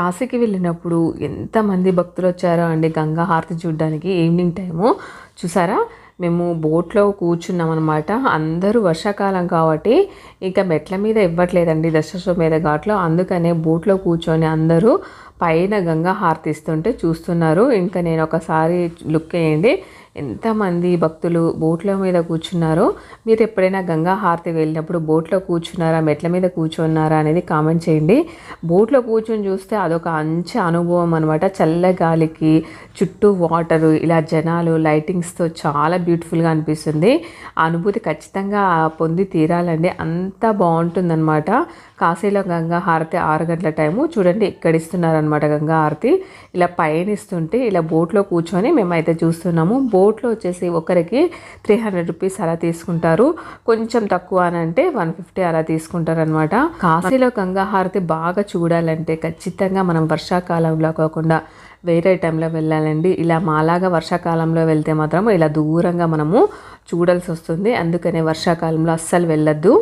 కాశీకి వెళ్ళినప్పుడు ఎంతమంది భక్తులు వచ్చారో అండి గంగా హారతి చూడడానికి ఈవినింగ్ టైము. చూసారా? మేము బోట్లో కూర్చున్నాం అనమాట అందరూ వర్షాకాలం కాబట్టి ఇంకా మెట్ల మీద ఇవ్వట్లేదండి దశశ్వ మీద ఘాట్లో. అందుకనే బోట్లో కూర్చొని అందరూ పైన గంగా హారతి ఇస్తుంటే చూస్తున్నారు. ఇంకా నేను ఒకసారి లుక్ వేయండి. ఎంతమంది భక్తులు బోట్ల మీద కూర్చున్నారో? మీరు ఎప్పుడైనా గంగా హారతి వెళ్ళినప్పుడు బోట్లో కూర్చున్నారా మెట్ల మీద కూర్చున్నారా అనేది కామెంట్ చేయండి. బోట్లో కూర్చొని చూస్తే అదొక మంచి అనుభవం అనమాట చల్ల గాలికి చుట్టూ వాటరు ఇలా జనాలు లైటింగ్స్తో చాలా బ్యూటిఫుల్గా అనిపిస్తుంది. ఆ అనుభూతి ఖచ్చితంగా పొంది తీరాలండి. అంత బాగుంటుందన్నమాట. కాశీలో గంగా హారతి ఆరు గంటల టైము. చూడండి ఇక్కడ ఇస్తున్నారనమాట గంగా హారతి. ఇలా పయనిస్తుంటే ఇలా బోట్లో కూర్చొని మేమైతే చూస్తున్నాము. బోట్లో వచ్చేసి ఒకరికి త్రీ హండ్రెడ్ రూపీస్ అలా తీసుకుంటారు. కొంచెం తక్కువ అని అంటే వన్ ఫిఫ్టీ అలా తీసుకుంటారు అనమాట కాశీలో గంగాహారతి బాగా చూడాలంటే ఖచ్చితంగా మనం వర్షాకాలంలో కాకుండా వేరే టైంలో వెళ్ళాలండి. ఇలా మాలాగా వర్షాకాలంలో వెళ్తే మాత్రం ఇలా దూరంగా మనము చూడాల్సి వస్తుంది. అందుకనే వర్షాకాలంలో అస్సలు వెళ్ళొద్దు.